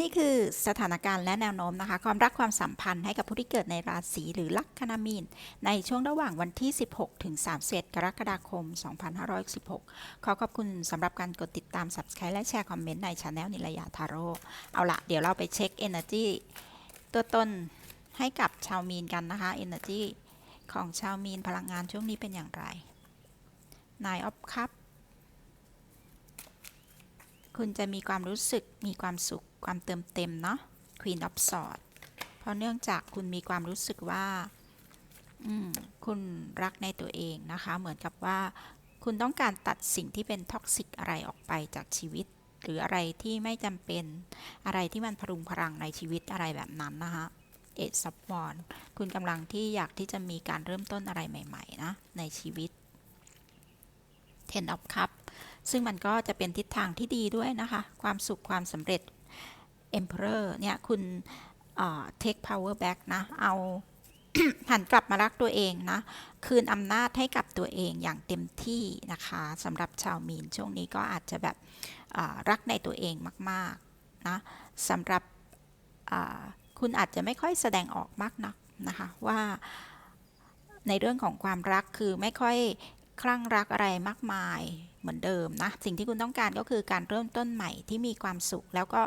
นี่คือสถานการณ์และแนวโน้มนะคะ ความรักความสัมพันธ์ให้กับผู้ที่เกิดในราศีหรือลัคนามีน ในช่วงระหว่างวันที่ 16 ถึง 31 กรกฎาคม 2516 ขอขอบคุณสำหรับการกดติดตาม Subscribe และแชร์คอมเมนต์ในช anel นิลยาทาโร่เอาละเดี๋ยวเราไปเช็ค Energy ตัวตนให้กับชาวมีนกันนะคะ Energy ของชาวมีนพลังงานช่วงนี้เป็นอย่างไร Nine of Cups คุณจะมีความรู้สึกมีความสุขความเติมเต็มเนาะ Queen of Swords เพราะเนื่องจากคุณมีความรู้สึกว่าคุณรักในตัวเองนะคะ เหมือนกับว่า คุณต้องการตัดสิ่งที่เป็นท็อกซิกอะไรออกไปจากชีวิต หรืออะไรที่ไม่จำเป็นอะไรที่มันพรุงพรังในชีวิตอะไรแบบนั้นนะคะเอ็ดซับวอนคุณกำลังที่อยากที่จะมีการเริ่มต้นอะไรใหม่ ๆ นะ ในชีวิต Ten of Cup ซึ่งมันก็จะเป็นทิศทางที่ดีด้วยนะคะ ความสุขความสำเร็จ Emperor เนี่ยคุณเอ่อ take power back นะ เอาหันกลับมารักตัวเองนะ คืนอำนาจให้กับตัวเองอย่างเต็มที่นะคะสำหรับชาวมีนช่วงนี้ก็อาจจะแบบรักในตัวเองมากๆนะสำหรับคุณอาจจะไม่ค่อยแสดงออกมากนักนะคะว่าในเรื่องของความรักคือไม่ค่อยคลั่งรักอะไรมากมาย เหมือนเดิมนะ สิ่งที่คุณต้องการก็คือการเริ่มต้นใหม่ที่มีความสุข แล้วก็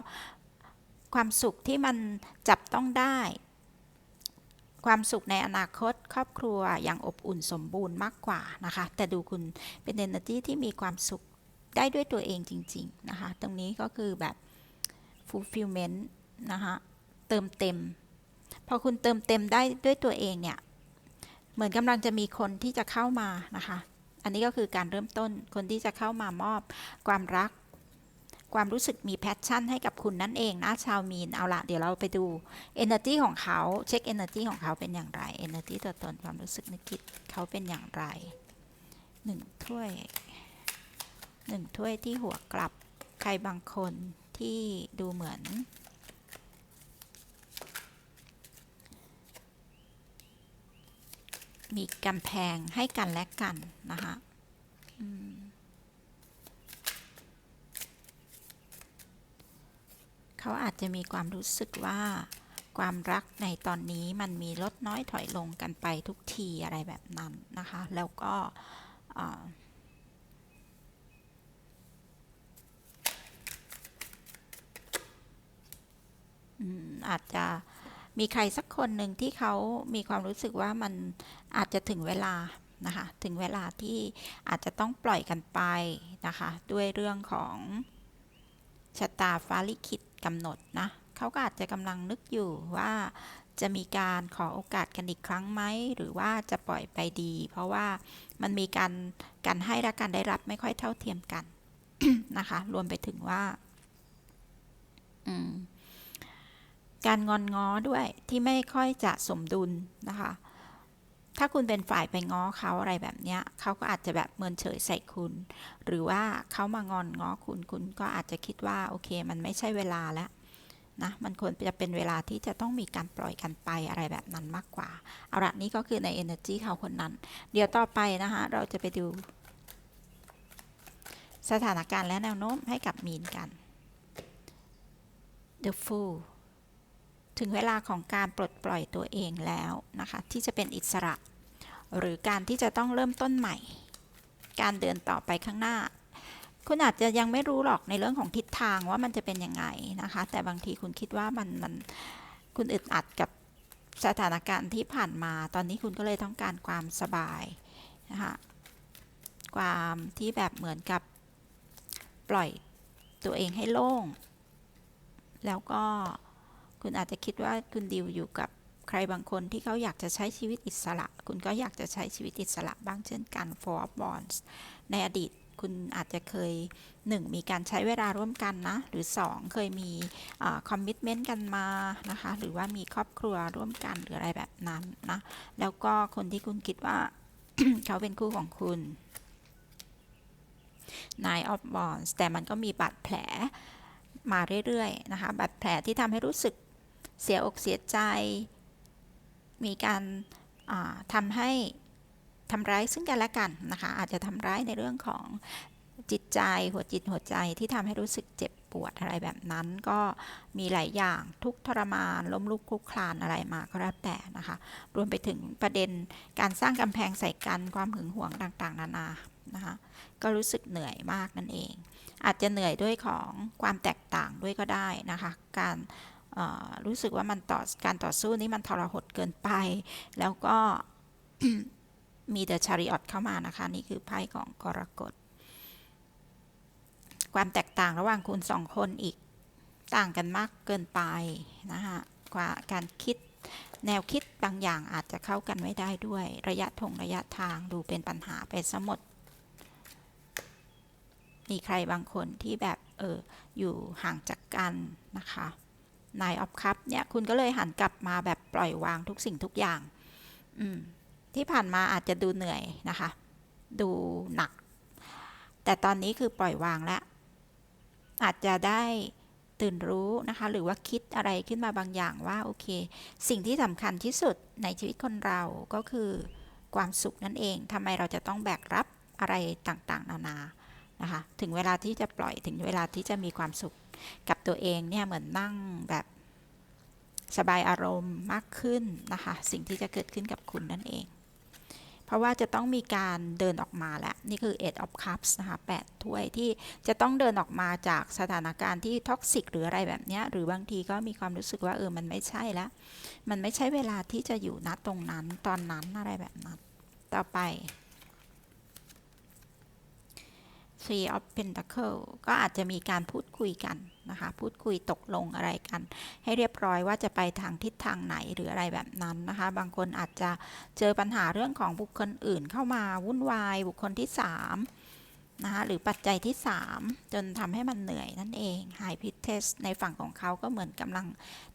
ความสุขที่มันจับต้องได้ ความสุขในอนาคตครอบครัวอย่างอบอุ่นสมบูรณ์มากกว่านะคะ แต่ดูคุณเป็น energy ที่มีความสุขได้ด้วยตัวเองจริง ๆ นะคะ ตรงนี้ก็คือแบบ fulfillment นะคะเติมเต็ม พอคุณเติมเต็มได้ด้วยตัวเองเนี่ย เหมือนกำลังจะมีคนที่จะเข้ามานะคะ อันนี้ก็คือการเริ่มต้นคนที่จะเข้ามามอบความรัก ความรู้สึกมีแพชชั่นให้กับคุณนั่นเองนะชาวมีน เอาละเดี๋ยวเราไปดู Energy ของเขาเช็ค Energy ของเขาเป็นอย่างไร Energy ตัวตนความรู้สึกนึกคิดเขาเป็นอย่างไรหนึ่งถ้วยหนึ่งถ้วยที่หัวกลับใครบางคนที่ดูเหมือน มีกำแพงให้กันและกันนะคะเขาอาจจะมีความรู้สึกว่าความรักในตอนนี้มันมีลดน้อยถอยลงกันไปทุกทีอะไรแบบนั้นนะคะ แล้วก็อาจจะ มีใครสักคนหนึ่งที่เขามีความรู้สึกว่ามันอาจจะถึงเวลานะคะ ถึงเวลาที่อาจจะต้องปล่อยกันไปนะคะ ด้วยเรื่องของชะตาฟ้าลิขิตกำหนดนะเขาก็อาจจะกำลังนึกอยู่ว่าจะมีการขอโอกาสกันอีกครั้งไหม หรือว่าจะปล่อยไปดี เพราะว่ามันมีการการให้และการได้รับไม่ค่อยเท่าเทียมกันนะคะ รวมไปถึงว่า อืม การงอนง้อด้วยที่ไม่ค่อยจะสมดุลนะคะ ถ้าคุณเป็นฝ่ายไปง้อเขาอะไรแบบเนี้ยเขาก็อาจจะแบบเมินเฉยใส่คุณ หรือว่าเขามางอนง้อคุณคุณก็อาจจะคิดว่าโอเค มันไม่ใช่เวลาแล้วนะมันควรจะเป็นเวลาที่จะต้องมีการปล่อยกันไปอะไรแบบนั้นมากกว่าเอาละนี่ก็คือใน energy เขาคนนั้น เดี๋ยวต่อไปนะคะเราจะไปดู สถานการณ์และแนวโน้มให้กับมีนกัน The Fool ถึงเวลาของการปลดปล่อยตัวเองแล้วนะคะที่จะเป็นอิสระ หรือการที่จะต้องเริ่มต้นใหม่ การเดินต่อไปข้างหน้า คุณอาจจะยังไม่รู้หรอกในเรื่องของทิศทางว่ามันจะเป็นยังไงนะคะ แต่บางทีคุณคิดว่ามันมันคุณอึดอัดกับสถานการณ์ที่ผ่านมา ตอนนี้คุณก็เลยต้องการความสบายนะคะความที่แบบเหมือนกับปล่อยตัวเองให้โล่ง แล้วก็ คุณอาจจะคิดว่าคุณดิวอยู่กับใครบางคนที่เขาอยากจะใช้ชีวิตอิสระ คุณก็อยากจะใช้ชีวิตอิสระบ้างเช่นกัน for bonds ในอดีตคุณอาจจะเคย 1 มีการใช้เวลาร่วมกันนะ หรือ 2 เคยมีคอมมิชเมนต์กันมานะคะ หรือว่ามีครอบครัวร่วมกันหรืออะไรแบบนั้นนะ แล้วก็คนที่คุณคิดว่า เขาเป็นคู่ของคุณ Nine of Wands แต่มันก็มีบาดแผลมาเรื่อยๆนะคะ บาดแผลที่ทำให้รู้สึก เสียอกเสียใจ มีการทำให้ทำร้ายซึ่งกันและกันนะคะอาจจะทำร้ายในเรื่องของจิตใจหัวจิตหัวใจที่ทำให้รู้สึกเจ็บปวดอะไรแบบนั้นก็มีหลายอย่างทุกทรมานล้มลุกคลุกคลานอะไรมาก็แล้วแต่นะคะ รวมไปถึงประเด็นการสร้างกำแพงใส่กันความหึงหวงต่างๆ นานานะคะก็รู้สึกเหนื่อยมากนั่นเอง อาจจะเหนื่อยด้วยของความแตกต่างด้วยก็ได้นะคะ การ รู้สึกว่ามันต่อการต่อสู้นี้มันทรหดเกินไป แล้วก็มีเดอะชาริออตเข้ามานะคะ นี่คือไพ่ของกรกฎ ความแตกต่างระหว่างคุณสองคนอีกต่างกันมากเกินไปนะคะกว่าการคิดแนวคิดบางอย่างอาจจะเข้ากันไม่ได้ด้วยระยะทงระยะทางดูเป็นปัญหาไปสมด มีใครบางคนที่แบบเอออยู่ห่างจากกันนะคะ นายออฟคัพเนี่ยคุณก็เลยหันกลับมาแบบปล่อยวางทุกสิ่งทุกอย่างที่ผ่านมาอาจจะดูเหนื่อยนะคะ ดูหนัก แต่ตอนนี้คือปล่อยวางแล้ว อาจจะได้ตื่นรู้นะคะ หรือว่าคิดอะไรขึ้นมาบางอย่างว่าโอเค สิ่งที่สำคัญที่สุดในชีวิตคนเราก็คือความสุขนั่นเองทำไมเราจะต้องแบกรับอะไรต่างๆ นานานะคะ ถึงเวลาที่จะปล่อยถึงเวลาที่จะมีความสุข กับตัวเองเนี่ยเหมือนนั่งแบบสบายอารมณ์มากขึ้นนะคะ สิ่งที่จะเกิดขึ้นกับคุณนั่นเอง เพราะว่าจะต้องมีการเดินออกมาแล้ว นี่คือ eight of cups นะคะ8ถ้วยที่จะต้องเดินออกมาจากสถานการณ์ที่ท็อกซิกหรืออะไรแบบนี้หรือบางทีก็มีความรู้สึกว่าเออมันไม่ใช่แล้วมันไม่ใช่เวลาที่จะอยู่ณตรงนั้นตอนนั้นอะไรแบบนั้น ต่อไป Three of Pentacle ก็อาจจะมีการพูดคุยกันนะคะ พูดคุยตกลงอะไรกัน ให้เรียบร้อยว่าจะไปทางทิศทางไหนหรืออะไรแบบนั้นนะคะ บางคนอาจจะเจอปัญหาเรื่องของบุคคลอื่นเข้ามาวุ่นวายบุคคลที่3นะคะหรือปัจจัยที่ 3 จนทำให้มันเหนื่อยนั่นเอง High p i t e s ในฝั่งของเขาก็เหมือนกำลัง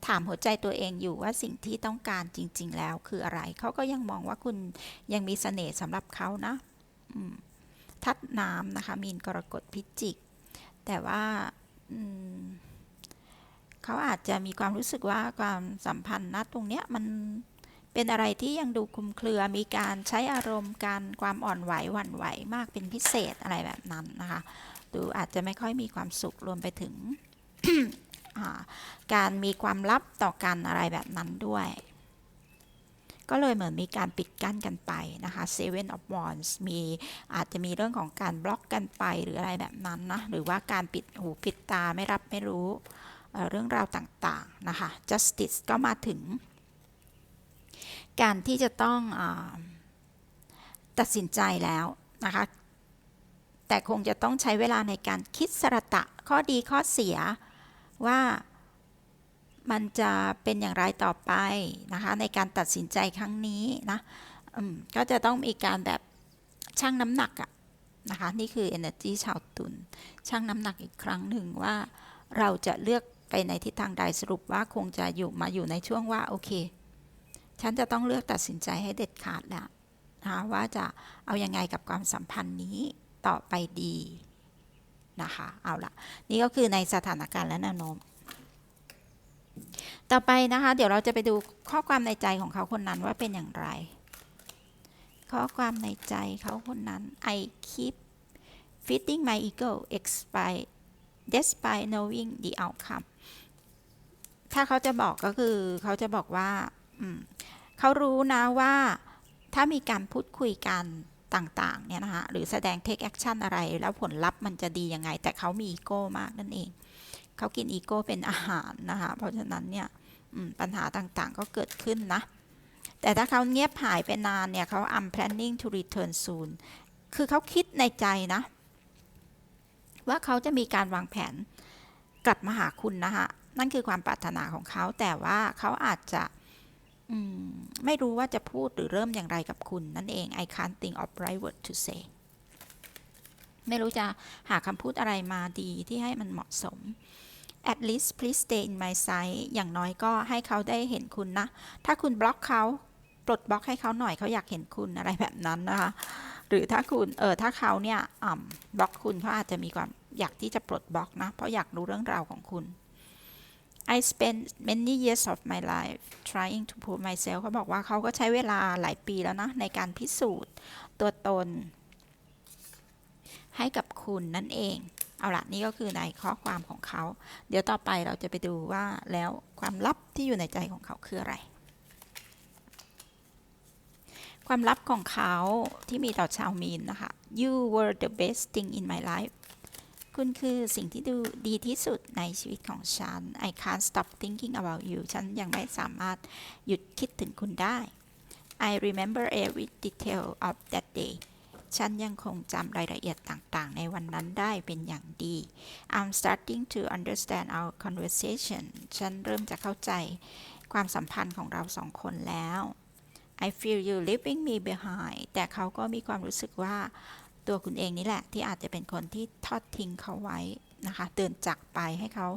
ถามหัวใจตัวเองอยู่ว่าสิ่งที่ต้องการจริง ๆ แล้วคืออะไร เขาก็ยังมองว่าคุณยังมีเสน่ห์สำหรับเขานะ อืม ทัดน้ำนะคะ มีนกรกฎพิจิก แต่ว่าเขาอาจจะมีความรู้สึกว่าความสัมพันธ์นะตรงเนี้ยมันเป็นอะไรที่ยังดูคลุมเครือ มีการใช้อารมณ์การความอ่อนไหวหวั่นไหวมากเป็นพิเศษอะไรแบบนั้นนะคะ ดูอาจจะไม่ค่อยมีความสุขรวมไปถึงการมีความลับต่อกันอะไรแบบนั้นด้วย ก็เลยเหมือนมีการปิดกั้นกันไปนะคะ Seven of Wands มีอาจจะมีเรื่องของการบล็อกกันไปหรืออะไรแบบนั้นนะ หรือว่าการปิดหูปิดตาไม่รับไม่รู้เเรื่องราวต่างๆนะคะ Justice ก็มาถึง การที่จะต้องอตัดสินใจแล้วนะคะ แต่คงจะต้องใช้เวลาในการคิดสระตะข้อดีข้อเสียว่า มันจะเป็นอย่างไรต่อไปนะคะ ในการตัดสินใจครั้งนี้นะก็จะต้องมีการแบบชั่งน้ำหนักอะนะคะ นี่คือ energy ชาวตุลชั่งน้ำหนักอีกครั้งหนึ่งว่าเราจะเลือกไปในทิศทางใดสรุปว่าคงจะอยู่มาอยู่ในช่วงว่าโอเค ฉันจะต้องเลือกตัดสินใจให้เด็ดขาดแล้วนะคะว่าจะเอายังไงกับความสัมพันธ์นี้ต่อไปดีนะคะ เอาละนี่ก็คือในสถานการณ์และแนวโน้ม ต่อไปนะคะ เดี๋ยวเราจะไปดูข้อความในใจของเขาคนนั้นว่าเป็นอย่างไร ข้อความในใจเขาคนนั้น I keep feeding my ego despite despite knowing the outcome ถ้าเขาจะบอกก็คือเขาจะบอกว่าเขารู้นะว่าถ้ามีการพูดคุยกันต่าง ๆ เนี่ยนะคะ หรือแสดง take action อะไร แล้วผลลัพธ์มันจะดียังไง แต่เขามีอีโก้มากนั่นเอง เขากินอีโก้เป็นอาหารนะคะ เพราะฉะนั้นเนี่ย ปัญหาต่างๆ ก็เกิดขึ้นนะ แต่ถ้าเขาเงียบหายไปนานเนี่ยเขา I'm planning to return soon คือเขาคิดในใจนะ ว่าเขาจะมีการวางแผนกลับมาหาคุณนะคะนั่นคือความปรารถนาของเขา แต่ว่าเขาอาจจะมไม่รู้ว่าจะพูดหรือเริ่มอย่างไรกับคุณนั่นเอง I can't think of right word to say ไม่รู้จะหาคำพูดอะไรมาดีที่ให้มันเหมาะสม at least please stay in my sight อย่างน้อยก็ให้เขาได้เห็นคุณนะ ถ้าคุณบล็อกเขาปลดบล็อกให้เขาหน่อยเขาอยากเห็นคุณอะไรแบบนั้นนะคะ หรือถ้าคุณเออถ้าเขาเนี่ยบล็อกคุณเขาอาจจะมีความอยากที่จะปลดบล็อกนะ เพราะอยากรู้เรื่องราวของคุณ I spent many years of my life trying to prove myself เขาบอกว่าเขาก็ใช้เวลาหลายปีแล้วนะ ในการพิสูจน์ตัวตนให้กับคุณนั่นเอง เอาละนี่ก็คือในข้อความของเขา เดี๋ยวต่อไปเราจะไปดูว่าแล้วความลับที่อยู่ในใจของเขาคืออะไร ความลับของเขาที่มีต่อชาวมีนนะคะ you were the best thing in my life คุณคือสิ่งที่ดูดีที่สุดในชีวิตของฉัน I can't stop thinking about you ฉันยังไม่สามารถหยุดคิดถึงคุณได้ I remember every detail of that day ฉันยังคงจำรายละเอียดต่างๆ ในวันนั้นได้เป็นอย่างดี I'm starting to understand our conversation ฉันเริ่มจะเข้าใจความสัมพันธ์ของเราสองคนแล้ว I feel you leaving me behind แต่เขาก็มีความรู้สึกว่าตัวคุณเองนี่แหละ ที่อาจจะเป็นคนที่ทอดทิ้งเขาไว้นะคะเดินจากไปให้เขา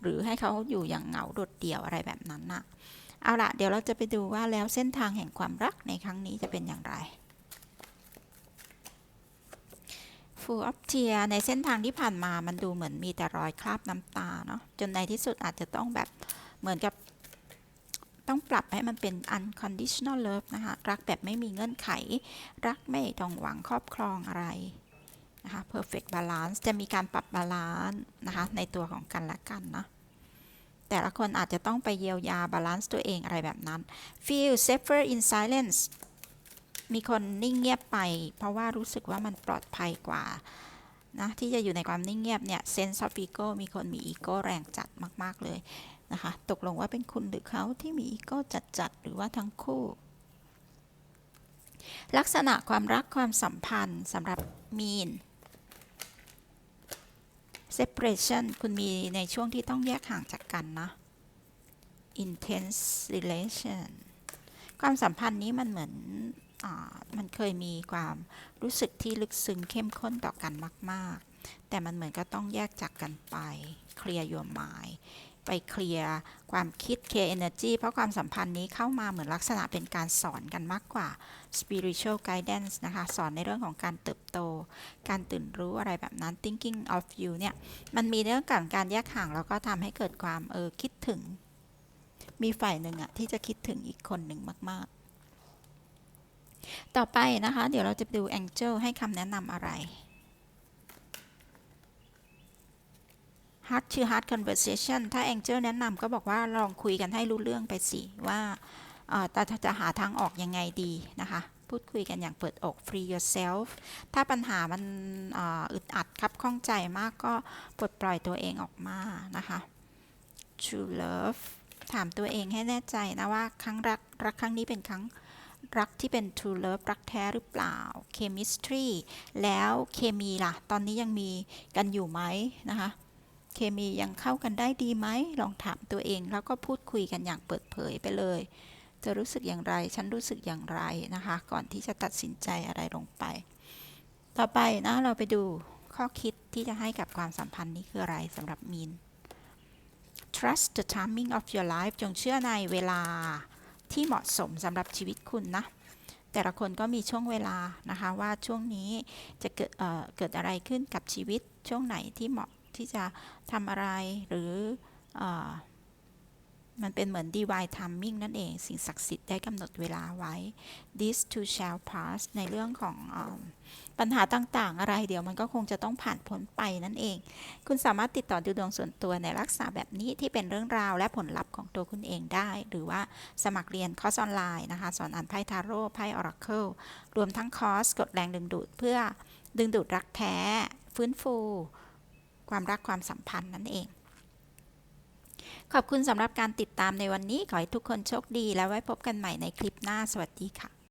หรือให้เขาอยู่อย่างเหงาโดดเดี่ยวอะไรแบบนั้นน่ะเอาละเดี๋ยวเราจะไปดูว่าแล้วเส้นทางแห่งความรักในครั้งนี้จะเป็นอย่างไร Full of Tear ในเส้นทางที่ผ่านมามันดูเหมือนมีแต่รอยคราบน้ำตาเนาะจนในที่สุดอาจจะต้องแบบเหมือนกับต้องปรับให้มันเป็น unconditional love นะคะ รักแบบไม่มีเงื่อนไข รักไม่ต้องหวังครอบครองอะไรนะคะ perfect balance จะมีการปรับบาลานซ์นะคะในตัวของกันและกันนะแต่ละคนอาจจะต้องไปเยียวยาบาลานซ์ตัวเองอะไรแบบนั้น feel safer in silence มีคนนิ่งเงียบไป เพราะว่ารู้สึกว่ามันปลอดภัยกว่านะที่จะอยู่ในความนิ่งเงียบเนี่ย sense of ego มีคนมีอีโก้แรงจัดมาก ๆ เลยนะคะ ตกลงว่าเป็นคุณหรือเขาที่มีอีโก้จัด ๆ หรือว่าทั้งคู่ ลักษณะความรักความสัมพันธ์สำหรับมีน separation คุณมีในช่วงที่ต้องแยกห่างจากกันนะ intense relation ความสัมพันธ์นี้มันเหมือน มันเคยมีความรู้สึกที่ลึกซึ้งเข้มข้นต่อกันมาก ๆ แต่มันเหมือนก็ต้องแยกจากกันไป clear your mind ไปเคลียร์ความคิด clear energy เพราะความสัมพันธ์นี้เข้ามาเหมือนลักษณะเป็นการสอนกันมากกว่า spiritual guidance นะคะ สอนในเรื่องของการเติบโต การตื่นรู้อะไรแบบนั้น thinking of you เนี่ย มันมีเรื่องการการแยกห่าง แล้วก็ทำให้เกิดความเออคิดถึง มีฝ่ายหนึ่งอะที่จะคิดถึงอีกคนหนึ่งมาก ๆ ต่อไปนะคะ เดี๋ยวเราจะไปดู Angel ให้คำแนะนำอะไร Heart to Heart Conversation ถ้า Angel แนะนำก็บอกว่าลองคุยกันให้รู้เรื่องไปสิ ว่าแต่จะหาทางออกยังไงดีนะคะ พูดคุยกันอย่างเปิดอก free yourself ถ้าปัญหามันอึดอัดครับข้องใจมากก็ปลดปล่อยตัวเองออกมานะคะ true love ถามตัวเองให้แน่ใจนะว่าครั้งรักรักครั้งนี้เป็นครั้ง รักที่เป็น true love รักแท้หรือเปล่า chemistry แล้วเคมีล่ะ ตอนนี้ยังมีกันอยู่ไหมนะคะ เคมียังเข้ากันได้ดีไหม ลองถามตัวเองแล้วก็พูดคุยกันอย่างเปิดเผยไปเลย จะรู้สึกอย่างไร ฉันรู้สึกอย่างไรนะคะ ก่อนที่จะตัดสินใจอะไรลงไป ต่อไปนะเราไปดูข้อคิดที่จะให้กับความสัมพันธ์นี้คืออะไรสำหรับมีน trust the timing of your life จงเชื่อในเวลา ที่เหมาะสมสำหรับชีวิตคุณนะ แต่ละคนก็มีช่วงเวลานะคะว่าช่วงนี้จะเกิดเอ่อเกิดอะไรขึ้นกับชีวิตช่วงไหนที่เหมาะที่จะทำอะไรหรืออ มันเป็นเหมือน divine timing นั่นเอง สิ่งศักดิ์สิทธิ์ได้กำหนดเวลาไว้ this too shall pass ในเรื่องของออปัญหาต่างๆ อะไรเดี๋ยวมันก็คงจะต้องผ่านพ้นไปนั่นเอง คุณสามารถติดต่อดูดวงส่วนตัวในลักษณะแบบนี้ที่เป็นเรื่องราวและผลลัพธ์ของตัวคุณเองได้ หรือว่าสมัครเรียนคอร์สออนไลน์นะคะ สอนอ่านไพ่ทาโร่ไพ่ออราเคิลรวมทั้งคอร์สกดแรงดึงดูดเพื่อดึงดูดรักแท้ ฟื้นฟู ความรักความสัมพันธ์นั่นเอง ขอบคุณสำหรับการติดตามในวันนี้ ขอให้ทุกคนโชคดี แล้วไว้พบกันใหม่ในคลิปหน้า สวัสดีค่ะ